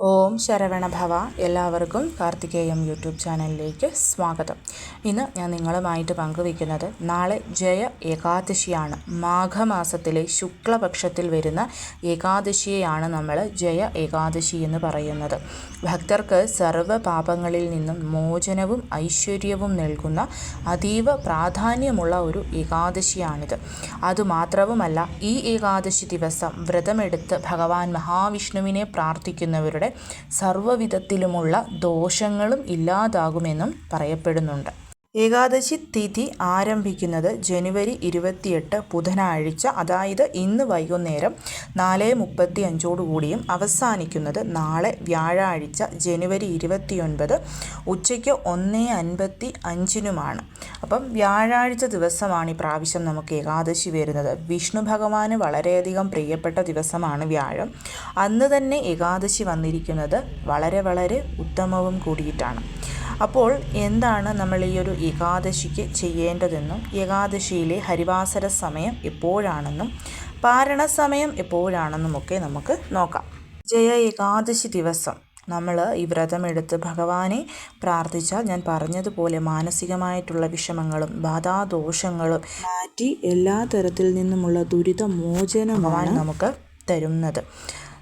ഓം ശരവണഭവ എല്ലാവർക്കും കാർത്തികേയം യൂട്യൂബ് ചാനലിലേക്ക് സ്വാഗതം. ഇന്ന് ഞാൻ നിങ്ങളുമായിട്ട് പങ്കുവയ്ക്കുന്നത് നാളെ ജയ ഏകാദശിയാണ്. മാഘമാസത്തിലെ ശുക്ലപക്ഷത്തിൽ വരുന്ന ഏകാദശിയെയാണ് നമ്മൾ ജയ ഏകാദശി എന്ന് പറയുന്നത്. ഭക്തർക്ക് സർവ പാപങ്ങളിൽ നിന്നും മോചനവും ഐശ്വര്യവും നൽകുന്ന അതീവ പ്രാധാന്യമുള്ള ഒരു ഏകാദശിയാണിത്. അതുമാത്രവുമല്ല ഈ ഏകാദശി ദിവസം വ്രതമെടുത്ത് ഭഗവാൻ മഹാവിഷ്ണുവിനെ പ്രാർത്ഥിക്കുന്നവരുടെ സർവവിധത്തിലുമുള്ള ദോഷങ്ങളും ഇല്ലാതാകുമെന്നും പറയപ്പെടുന്നുണ്ട്. ഏകാദശി തിഥി ആരംഭിക്കുന്നത് ജനുവരി ഇരുപത്തിയെട്ട് ബുധനാഴ്ച അതായത് ഇന്ന് വൈകുന്നേരം നാല് മുപ്പത്തി അഞ്ചോടുകൂടിയും അവസാനിക്കുന്നത് നാളെ വ്യാഴാഴ്ച ജനുവരി ഇരുപത്തിയൊൻപത് ഉച്ചയ്ക്ക് ഒന്ന് അൻപത്തി അഞ്ചിനുമാണ് അപ്പം വ്യാഴാഴ്ച ദിവസമാണ് ഈ പ്രാവശ്യം നമുക്ക് ഏകാദശി വരുന്നത്. വിഷ്ണു ഭഗവാന് വളരെയധികം പ്രിയപ്പെട്ട ദിവസമാണ് വ്യാഴം. അന്ന് തന്നെ ഏകാദശി വന്നിരിക്കുന്നത് വളരെ വളരെ ഉത്തമവും കൂടിയിട്ടാണ്. അപ്പോൾ എന്താണ് നമ്മൾ ഈ ഒരു ഏകാദശിക്ക് ചെയ്യേണ്ടതെന്നും ഏകാദശിയിലെ ഹരിവാസര സമയം എപ്പോഴാണെന്നും പാരണ സമയം എപ്പോഴാണെന്നുമൊക്കെ നമുക്ക് നോക്കാം. ജയ ഏകാദശി ദിവസം. നമ്മൾ ഈ വ്രതമെടുത്ത് ഭഗവാനെ പ്രാർത്ഥിച്ചാൽ ഞാൻ പറഞ്ഞതുപോലെ മാനസികമായിട്ടുള്ള വിഷമങ്ങളും ബാധാദോഷങ്ങളും മാറ്റി എല്ലാ തരത്തിൽ നിന്നുമുള്ള ദുരിത മോചനമാണ് നമുക്ക് തരുന്നത്.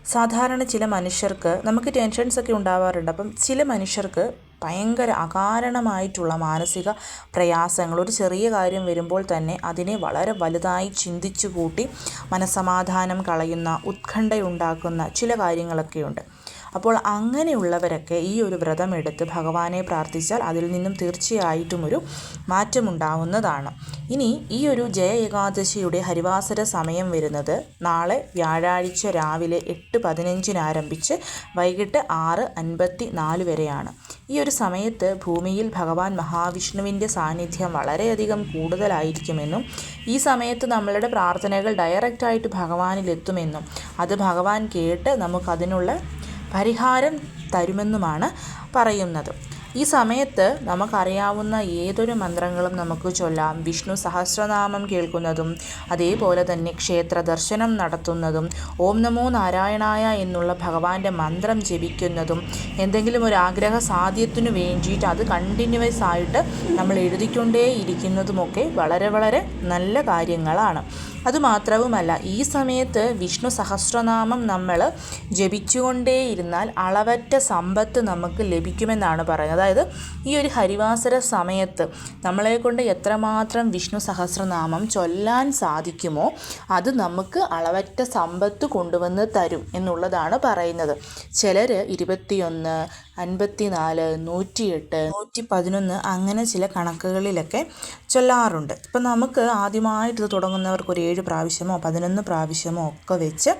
സാധാരണ ചില മനുഷ്യർക്ക് നമുക്ക് ടെൻഷൻസ് ഒക്കെ ഉണ്ടാവാറുണ്ട്. അപ്പം ചില മനുഷ്യർക്ക് ഭയങ്കര അകാരണമായിട്ടുള്ള മാനസിക പ്രയാസങ്ങൾ. ഒരു ചെറിയ കാര്യം വരുമ്പോൾ തന്നെ അതിനെ വളരെ വലുതായി ചിന്തിച്ചു കൂട്ടി മനസമാധാനം കളയുന്ന ഉത്കണ്ഠയുണ്ടാക്കുന്ന ചില കാര്യങ്ങളൊക്കെയുണ്ട്. അപ്പോൾ അങ്ങനെയുള്ളവരൊക്കെ ഈ ഒരു വ്രതം എടുത്ത് ഭഗവാനെ പ്രാർത്ഥിച്ചാൽ അതിൽ നിന്നും തീർച്ചയായിട്ടും ഒരു മാറ്റമുണ്ടാവുന്നതാണ്. ഇനി ഈ ഒരു ജയ ഏകാദശിയുടെ ഹരിവാസര സമയം വരുന്നത് നാളെ വ്യാഴാഴ്ച രാവിലെ എട്ട് പതിനഞ്ചിന് ആരംഭിച്ച് വൈകിട്ട് ആറ് അൻപത്തി നാല് വരെയാണ്. ഈ ഒരു സമയത്ത് ഭൂമിയിൽ ഭഗവാൻ മഹാവിഷ്ണുവിന്റെ സാന്നിധ്യം വളരെയധികം കൂടുതലായിരിക്കുമെന്നും ഈ സമയത്ത് നമ്മളുടെ പ്രാർത്ഥനകൾ ഡയറക്റ്റായിട്ട് ഭഗവാനിലെത്തുമെന്നും അത് ഭഗവാൻ കേട്ട് നമുക്കതിനുള്ള പരിഹാരം തരുമെന്നുമാണ് പറയുന്നത്. ഈ സമയത്ത് നമുക്കറിയാവുന്ന ഏതൊരു മന്ത്രങ്ങളും നമുക്ക് ചൊല്ലാം. വിഷ്ണു സഹസ്രനാമം കേൾക്കുന്നതും അതേപോലെ തന്നെ ക്ഷേത്ര ദർശനം നടത്തുന്നതും ഓം നമോ നാരായണായ എന്നുള്ള ഭഗവാന്റെ മന്ത്രം ജപിക്കുന്നതും എന്തെങ്കിലും ഒരു ആഗ്രഹ സാധ്യത്തിനു വേണ്ടിയിട്ട് അത് കണ്ടിന്യൂസ് ആയിട്ട് നമ്മൾ എഴുതിക്കൊണ്ടേ ഇരിക്കുന്നതുമൊക്കെ വളരെ വളരെ നല്ല കാര്യങ്ങളാണ്. അതുമാത്രവുമല്ല ഈ സമയത്ത് വിഷ്ണു സഹസ്രനാമം നമ്മൾ ജപിച്ചുകൊണ്ടേയിരുന്നാൽ അളവറ്റ സമ്പത്ത് നമുക്ക് ലഭിക്കുമെന്നാണ് പറയുന്നത്. അതായത് ഈ ഒരു ഹരിവാസര സമയത്ത് നമ്മളെ കൊണ്ട് എത്രമാത്രം വിഷ്ണു സഹസ്രനാമം ചൊല്ലാൻ സാധിക്കുമോ അത് നമുക്ക് അളവറ്റ സമ്പത്ത് കൊണ്ടുവന്ന് തരും എന്നുള്ളതാണ് പറയുന്നത്. ചിലർ ഇരുപത്തിയൊന്ന് അൻപത്തിനാല് നൂറ്റിയെട്ട് നൂറ്റി പതിനൊന്ന് അങ്ങനെ ചില കണക്കുകളിലൊക്കെ ചൊല്ലാറുണ്ട്. ഇപ്പം നമുക്ക് ആദ്യമായിട്ട് തുടങ്ങുന്നവർക്ക് ഒരു ഏഴ് പ്രാവശ്യമോ പതിനൊന്ന് പ്രാവശ്യമോ ഒക്കെ വെച്ച്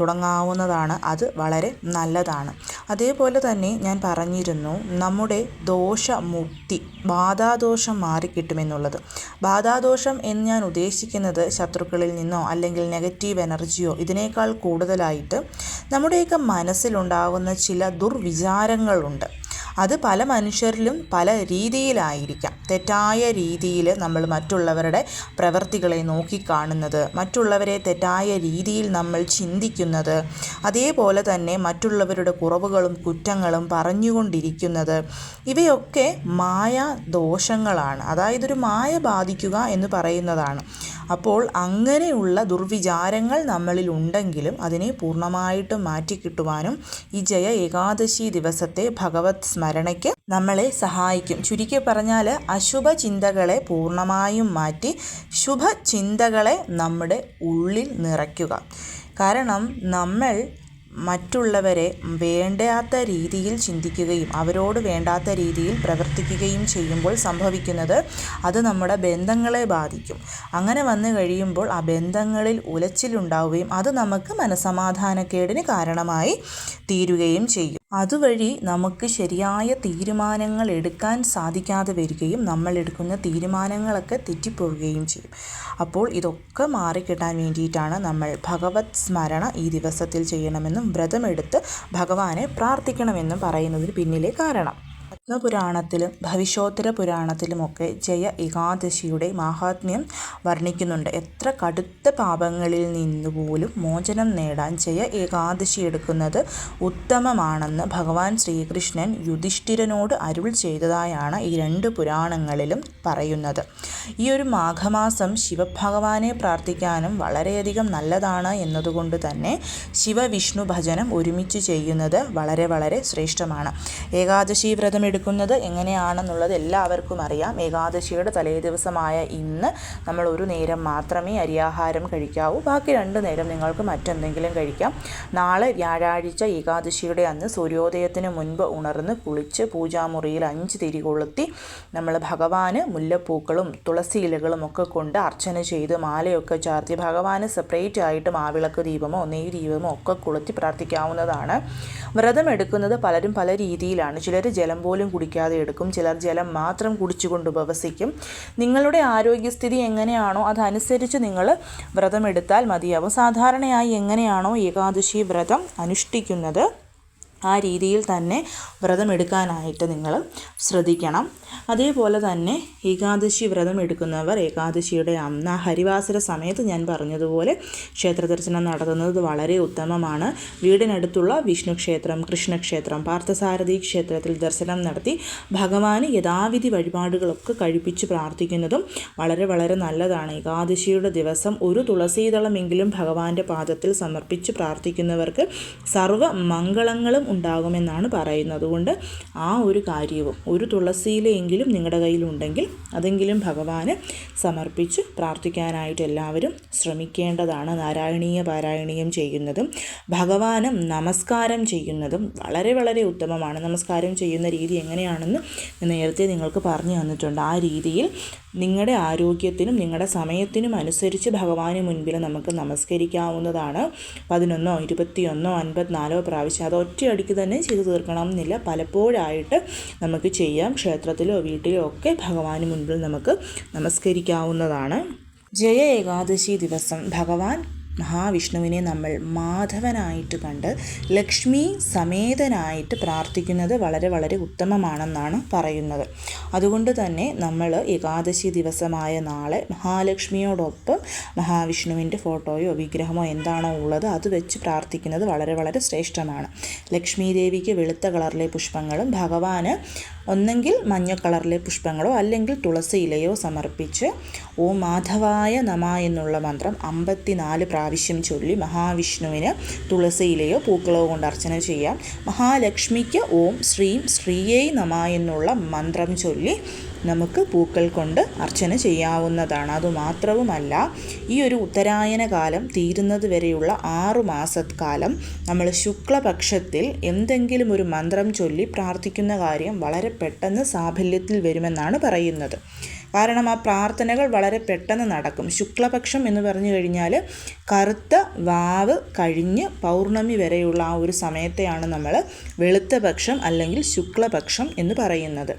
തുടങ്ങാവുന്നതാണ്. അത് വളരെ നല്ലതാണ്. അതേപോലെ തന്നെ ഞാൻ പറഞ്ഞിരുന്നു നമ്മുടെ ദോഷമുക്തി ബാധാദോഷം മാറിക്കിട്ടുമെന്നുള്ളത്. ബാധാദോഷം എന്ന് ഞാൻ ഉദ്ദേശിക്കുന്നത് ശത്രുക്കളിൽ നിന്നോ അല്ലെങ്കിൽ നെഗറ്റീവ് എനർജിയോ ഇതിനേക്കാൾ കൂടുതലായിട്ട് നമ്മുടെയൊക്കെ മനസ്സിലുണ്ടാകുന്ന ചില ദുർവിചാരങ്ങളുണ്ട് അത് പല മനുഷ്യരിലും പല രീതിയിലായിരിക്കാം. തെറ്റായ രീതിയിൽ നമ്മൾ മറ്റുള്ളവരുടെ പ്രവൃത്തികളെ നോക്കിക്കാണുന്നത് മറ്റുള്ളവരെ തെറ്റായ രീതിയിൽ നമ്മൾ ചിന്തിക്കുന്നത് അതേപോലെ തന്നെ മറ്റുള്ളവരുടെ കുറവുകളും കുറ്റങ്ങളും പറഞ്ഞുകൊണ്ടിരിക്കുന്നത് ഇവയൊക്കെ മായ ദോഷങ്ങളാണ് അതായത് ഒരു മായ ബാധിക്കുക എന്ന് പറയുന്നതാണ്. അപ്പോൾ അങ്ങനെയുള്ള ദുർവിചാരങ്ങൾ നമ്മളിൽ ഉണ്ടെങ്കിലും അതിനെ പൂർണമായിട്ടും മാറ്റിക്കിട്ടുവാനും ഈ ജയ ഏകാദശി ദിവസത്തെ ഭഗവത് സ്മരണയ്ക്ക് നമ്മളെ സഹായിക്കും. ചുരുക്കി പറഞ്ഞാൽ അശുഭ ചിന്തകളെ പൂർണമായും മാറ്റി ശുഭ ചിന്തകളെ നമ്മുടെ ഉള്ളിൽ നിറയ്ക്കുക. കാരണം നമ്മൾ മറ്റുള്ളവരെ വേണ്ടാത്ത രീതിയിൽ ചിന്തിക്കുകയും അവരോട് വേണ്ടാത്ത രീതിയിൽ പ്രവർത്തിക്കുകയും ചെയ്യുമ്പോൾ സംഭവിക്കുന്നത് അത് നമ്മുടെ ബന്ധങ്ങളെ ബാധിക്കും. അങ്ങനെ വന്നു കഴിയുമ്പോൾ ആ ബന്ധങ്ങളിൽ ഉലച്ചിലുണ്ടാവുകയും അത് നമുക്ക് മനസമാധാനക്കേടിന് കാരണമായി തീരുകയും ചെയ്യും. അതുവഴി നമുക്ക് ശരിയായ തീരുമാനങ്ങൾ എടുക്കാൻ സാധിക്കാതെ വരികയും നമ്മൾ എടുക്കുന്ന തീരുമാനങ്ങളൊക്കെ തെറ്റിപ്പോവുകയും ചെയ്യും. അപ്പോൾ ഇതൊക്കെ മാറിക്കിട്ടാൻ വേണ്ടിയിട്ടാണ് നമ്മൾ ഭഗവത് സ്മരണ ഈ ദിവസത്തിൽ ചെയ്യണമെന്നും വ്രതമെടുത്ത് ഭഗവാനെ പ്രാർത്ഥിക്കണമെന്നും പറയുന്നതിന് പിന്നിലെ കാരണം. പുരാണത്തിലും ഭവിഷ്യോത്തര പുരാണത്തിലുമൊക്കെ ജയ ഏകാദശിയുടെ മാഹാത്മ്യം വർണിക്കുന്നുണ്ട്. എത്ര കടുത്ത പാപങ്ങളിൽ നിന്നുപോലും മോചനം നേടാൻ ജയ ഏകാദശി എടുക്കുന്നത് ഉത്തമമാണെന്ന് ഭഗവാൻ ശ്രീകൃഷ്ണൻ യുധിഷ്ഠിരനോട് അരുൾ ചെയ്തതായാണ് ഈ രണ്ട് പുരാണങ്ങളിലും പറയുന്നത്. ഈ ഒരു മാഘമാസം ശിവഭഗവാനെ പ്രാർത്ഥിക്കാനും വളരെയധികം നല്ലതാണ് എന്നതുകൊണ്ട് തന്നെ ശിവവിഷ്ണു ഭജനം ഒരുമിച്ച് ചെയ്യുന്നത് വളരെ വളരെ ശ്രേഷ്ഠമാണ്. ഏകാദശി വ്രതം എടുക്കുന്നത് എങ്ങനെയാണെന്നുള്ളത് എല്ലാവർക്കും അറിയാം. ഏകാദശിയുടെ തലേ ദിവസമായ ഇന്ന് നമ്മൾ ഒരു നേരം മാത്രമേ അരിയാഹാരം കഴിക്കാവൂ. ബാക്കി രണ്ട് നേരം നിങ്ങൾക്ക് മറ്റെന്തെങ്കിലും കഴിക്കാം. നാളെ വ്യാഴാഴ്ച ഏകാദശിയുടെ അന്ന് സൂര്യോദയത്തിന് മുൻപ് ഉണർന്ന് കുളിച്ച് പൂജാമുറിയിൽ അഞ്ച് തിരി കൊളുത്തി നമ്മൾ ഭഗവാന് മുല്ലപ്പൂക്കളും തുളസി ഇലകളും ഒക്കെ കൊണ്ട് അർച്ചന ചെയ്ത് മാലയൊക്കെ ചാർത്തി ഭഗവാന് സെപ്പറേറ്റ് ആയിട്ട് മാവിളക്ക് ദീപമോ നെയ് ദീപമോ ഒക്കെ കൊളുത്തി പ്രാർത്ഥിക്കാവുന്നതാണ്. വ്രതം എടുക്കുന്നത് പലരും പല രീതിയിലാണ്. ചിലർ ജലം പോലും കുടിക്കാതെ എടുക്കും. ചിലർ ജലം മാത്രം കുടിച്ചുകൊണ്ട് ഉപവസിക്കും. നിങ്ങളുടെ ആരോഗ്യസ്ഥിതി എങ്ങനെയാണോ അതനുസരിച്ച് നിങ്ങൾ വ്രതം എടുത്താൽ മതിയാവും. സാധാരണയായി എങ്ങനെയാണോ ഏകാദശി വ്രതം അനുഷ്ഠിക്കുന്നത്? ആ രീതിയിൽ തന്നെ വ്രതം എടുക്കാനായിട്ട് നിങ്ങൾ ശ്രദ്ധിക്കണം. അതേപോലെ തന്നെ ഏകാദശി വ്രതം എടുക്കുന്നവർ ഏകാദശിയുടെ അന്ന് ഹരിവാസര സമയത്ത് ഞാൻ പറഞ്ഞതുപോലെ ക്ഷേത്ര ദർശനം നടത്തുന്നത് വളരെ ഉത്തമമാണ്. വീടിനടുത്തുള്ള വിഷ്ണു ക്ഷേത്രം കൃഷ്ണക്ഷേത്രം പാർത്ഥസാരഥി ക്ഷേത്രത്തിൽ ദർശനം നടത്തി ഭഗവാന് യഥാവിധി വഴിപാടുകളൊക്കെ കഴിപ്പിച്ച് പ്രാർത്ഥിക്കുന്നതും വളരെ വളരെ നല്ലതാണ്. ഏകാദശിയുടെ ദിവസം ഒരു തുളസീതളമെങ്കിലും ഭഗവാന്റെ പാദത്തിൽ സമർപ്പിച്ച് പ്രാർത്ഥിക്കുന്നവർക്ക് സർവ മംഗളങ്ങളും ഉണ്ടാകുമെന്നാണ് പറയുന്നത്. അതുകൊണ്ട് ആ ഒരു കാര്യവും ഒരു തുളസിയിലെങ്കിലും നിങ്ങളുടെ കയ്യിലുണ്ടെങ്കിൽ അതെങ്കിലും ഭഗവാന് സമർപ്പിച്ച് പ്രാർത്ഥിക്കാനായിട്ട് എല്ലാവരും ശ്രമിക്കേണ്ടതാണ്. നാരായണീയ പാരായണീയം ചെയ്യുന്നതും ഭഗവാനും നമസ്കാരം ചെയ്യുന്നതും വളരെ വളരെ ഉത്തമമാണ്. നമസ്കാരം ചെയ്യുന്ന രീതി എങ്ങനെയാണെന്ന് നേരത്തെ നിങ്ങൾക്ക് പറഞ്ഞു തന്നിട്ടുണ്ട്. ആ രീതിയിൽ നിങ്ങളുടെ ആരോഗ്യത്തിനും നിങ്ങളുടെ സമയത്തിനും അനുസരിച്ച് ഭഗവാന് മുൻപിൽ നമുക്ക് നമസ്കരിക്കാവുന്നതാണ്. പതിനൊന്നോ ഇരുപത്തിയൊന്നോ അൻപത്തിനാലോ പ്രാവശ്യം അത് ഒറ്റയടിക്ക് തന്നെ ചെയ്തു തീർക്കണം എന്നില്ല പലപ്പോഴായിട്ട് നമുക്ക് ചെയ്യാം. ക്ഷേത്രത്തിലോ വീട്ടിലോ ഒക്കെ ഭഗവാന് മുൻപിൽ നമുക്ക് നമസ്കരിക്കാവുന്നതാണ്. ജയ ഏകാദശി ദിവസം. ഭഗവാൻ മഹാവിഷ്ണുവിനെ നമ്മൾ മാധവനായിട്ട് കണ്ട് ലക്ഷ്മി സമേതനായിട്ട് പ്രാർത്ഥിക്കുന്നത് വളരെ വളരെ ഉത്തമമാണെന്നാണ് പറയുന്നത്. അതുകൊണ്ട് തന്നെ നമ്മൾ ഏകാദശി ദിവസമായ നാളെ മഹാലക്ഷ്മിയോടൊപ്പം മഹാവിഷ്ണുവിന്റെ ഫോട്ടോയോ വിഗ്രഹമോ എന്താണോ ഉള്ളത് അത് വെച്ച് പ്രാർത്ഥിക്കുന്നത് വളരെ വളരെ ശ്രേഷ്ഠമാണ്. ലക്ഷ്മി ദേവിക്ക് വെളുത്ത കളറിലെ പുഷ്പങ്ങളും ഭഗവാന് ഒന്നെങ്കിൽ മഞ്ഞ കളറിലെ പുഷ്പങ്ങളോ അല്ലെങ്കിൽ തുളസി ഇലയോ സമർപ്പിച്ച് ഓ മാധവായ നമ എന്നുള്ള മന്ത്രം അമ്പത്തിനാല് പ്രാവശ്യം ചൊല്ലി മഹാവിഷ്ണുവിന് തുളസി ഇലയോ പൂക്കളോ കൊണ്ട് അർച്ചന ചെയ്യാം. മഹാലക്ഷ്മിക്ക് ഓം ശ്രീം ശ്രീയേ നമ എന്നുള്ള മന്ത്രം ചൊല്ലി നമുക്ക് പൂക്കൾ കൊണ്ട് അർച്ചന ചെയ്യാവുന്നതാണ്. അതുമാത്രവുമല്ല ഈ ഒരു ഉത്തരായന കാലം തീരുന്നത് വരെയുള്ള ആറു മാസക്കാലം നമ്മൾ ശുക്ലപക്ഷത്തിൽ എന്തെങ്കിലും ഒരു മന്ത്രം ചൊല്ലി പ്രാർത്ഥിക്കുന്ന കാര്യം വളരെ പെട്ടെന്ന് സാഫല്യത്തിൽ വരുമെന്നാണ് പറയുന്നത്. കാരണം ആ പ്രാർത്ഥനകൾ വളരെ പെട്ടെന്ന് നടക്കും. ശുക്ലപക്ഷം എന്ന് പറഞ്ഞു കഴിഞ്ഞാൽ കറുത്ത വാവ് കഴിഞ്ഞ് പൗർണമി വരെയുള്ള ആ ഒരു സമയത്തെയാണ് നമ്മൾ വെളുത്ത പക്ഷം അല്ലെങ്കിൽ ശുക്ലപക്ഷം എന്ന് പറയുന്നത്.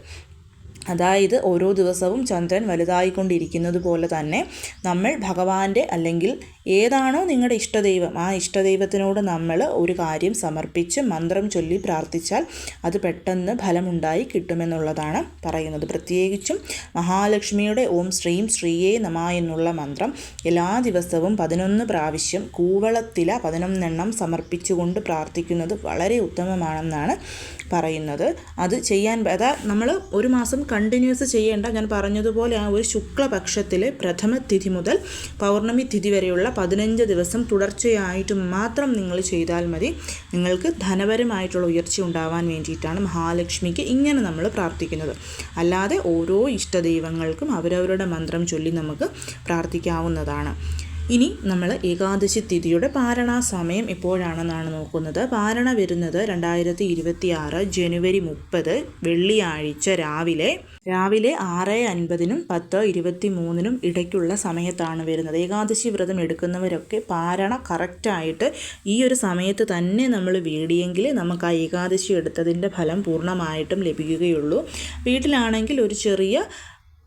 അതായത് ഓരോ ദിവസവും ചന്ദ്രൻ വലുതായിക്കൊണ്ടിരിക്കുന്നത് പോലെ തന്നെ നമ്മൾ ഭഗവാന്റെ അല്ലെങ്കിൽ ഏതാണോ നിങ്ങളുടെ ഇഷ്ടദൈവം ആ ഇഷ്ടദൈവത്തിനോട് നമ്മൾ ഒരു കാര്യം സമർപ്പിച്ച് മന്ത്രം ചൊല്ലി പ്രാർത്ഥിച്ചാൽ അത് പെട്ടെന്ന് ഫലമുണ്ടായി കിട്ടുമെന്നുള്ളതാണ് പറയുന്നത്. പ്രത്യേകിച്ചും മഹാലക്ഷ്മിയുടെ ഓം ശ്രീം ശ്രീയേ നമ എന്നുള്ള മന്ത്രം എല്ലാ ദിവസവും പതിനൊന്ന് പ്രാവശ്യം കൂവളത്തില പതിനൊന്നെണ്ണം സമർപ്പിച്ചുകൊണ്ട് പ്രാർത്ഥിക്കുന്നത് വളരെ ഉത്തമമാണെന്നാണ് പറയുന്നത്. അത് ചെയ്യാൻ അതാ നമ്മൾ ഒരു മാസം കണ്ടിന്യൂസ് ചെയ്യേണ്ട ഞാൻ പറഞ്ഞതുപോലെ ആ ഒരു ശുക്ലപക്ഷത്തിലെ പ്രഥമ തിഥി മുതൽ പൗർണമി തിഥി വരെയുള്ള പതിനഞ്ച് ദിവസം തുടർച്ചയായിട്ട് മാത്രം നിങ്ങൾ ചെയ്താൽ മതി. നിങ്ങൾക്ക് ധനപരമായിട്ടുള്ള ഉയർച്ച ഉണ്ടാവാൻ വേണ്ടിയിട്ടാണ് മഹാലക്ഷ്മിക്ക് ഇങ്ങനെ നമ്മൾ പ്രാർത്ഥിക്കുന്നത്. അല്ലാതെ ഓരോ ഇഷ്ടദൈവങ്ങൾക്കും അവരവരുടെ മന്ത്രം ചൊല്ലി നമുക്ക് പ്രാർത്ഥിക്കാവുന്നതാണ്. ഇനി നമ്മൾ ഏകാദശി തിഥിയുടെ പാരണ സമയം എപ്പോഴാണെന്നാണ് നോക്കുന്നത്. പാരണ വരുന്നത് രണ്ടായിരത്തി ഇരുപത്തി ആറ് ജനുവരി മുപ്പത് വെള്ളിയാഴ്ച രാവിലെ. രാവിലെ ആറ് അൻപതിനും പത്ത് ഇരുപത്തി മൂന്നിനും ഇടയ്ക്കുള്ള സമയത്താണ് വരുന്നത്. ഏകാദശി വ്രതം എടുക്കുന്നവരൊക്കെ പാരണ കറക്റ്റായിട്ട് ഈ ഒരു സമയത്ത് തന്നെ നമ്മൾ വീടിയെങ്കിൽ നമുക്ക് ആ ഏകാദശി എടുത്തതിന്റെ ഫലം പൂർണമായിട്ടും ലഭിക്കുകയുള്ളൂ. വീട്ടിലാണെങ്കിൽ ഒരു ചെറിയ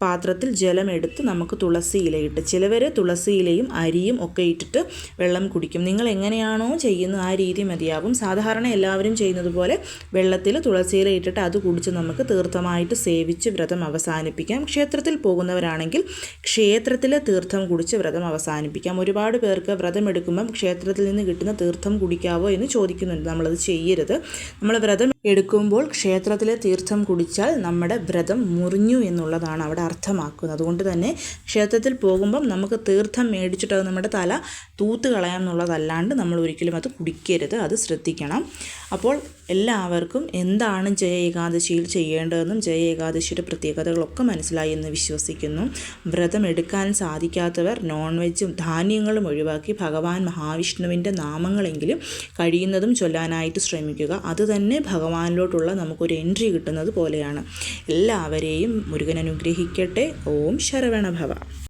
പാത്രത്തിൽ ജലമെടുത്ത് നമുക്ക് തുളസി ഇലയിട്ട് ചിലവർ തുളസി ഇലയും അരിയും ഒക്കെ ഇട്ടിട്ട് വെള്ളം കുടിക്കും. നിങ്ങൾ എങ്ങനെയാണോ ചെയ്യുന്നത് ആ രീതി മതിയാവും. സാധാരണ എല്ലാവരും ചെയ്യുന്നത് പോലെ വെള്ളത്തിൽ തുളസി ഇല ഇട്ടിട്ട് അത് കുടിച്ച് നമുക്ക് തീർത്ഥമായിട്ട് സേവിച്ച് വ്രതം അവസാനിപ്പിക്കാം. ക്ഷേത്രത്തിൽ പോകുന്നവരാണെങ്കിൽ ക്ഷേത്രത്തിലെ തീർത്ഥം കുടിച്ച് വ്രതം അവസാനിപ്പിക്കാം. ഒരുപാട് പേർക്ക് വ്രതം എടുക്കുമ്പം ക്ഷേത്രത്തിൽ നിന്ന് കിട്ടുന്ന തീർത്ഥം കുടിക്കാവോ എന്ന് ചോദിക്കുന്നുണ്ട്. നമ്മളത് ചെയ്യരുത്. നമ്മൾ വ്രതം എടുക്കുമ്പോൾ ക്ഷേത്രത്തിലെ തീർത്ഥം കുടിച്ചാൽ നമ്മുടെ വ്രതം മുറിഞ്ഞു എന്നുള്ളതാണ് അവിടെ അർത്ഥമാക്കുന്നത്. അതുകൊണ്ട് തന്നെ ക്ഷേത്രത്തിൽ പോകുമ്പം നമുക്ക് തീർത്ഥം മേടിച്ചിട്ട് നമ്മുടെ തല തൂത്ത് കളയാം എന്നുള്ളതല്ലാണ്ട് നമ്മൾ ഒരിക്കലും അത് കുടിക്കരുത് അത് ശ്രദ്ധിക്കണം. അപ്പോൾ എല്ലാവർക്കും എന്താണ് ജയ ഏകാദശിയിൽ ചെയ്യേണ്ടതെന്നും ജയ ഏകാദശിയുടെ പ്രത്യേകതകളൊക്കെ മനസ്സിലായി എന്ന് വിശ്വസിക്കുന്നു. വ്രതം എടുക്കാൻ സാധിക്കാത്തവർ നോൺ വെജും ധാന്യങ്ങളും ഒഴിവാക്കി ഭഗവാൻ മഹാവിഷ്ണുവിന്റെ നാമങ്ങളെങ്കിലും കഴിയുന്നതും ചൊല്ലാനായിട്ട് ശ്രമിക്കുക. അത് തന്നെ ഭഗവാനിലോട്ടുള്ള നമുക്കൊരു എൻട്രി കിട്ടുന്നത് പോലെയാണ്. എല്ലാവരെയും മുരുകൻ അനുഗ്രഹിക്കട്ടെ. ഓം ശരവണഭവ.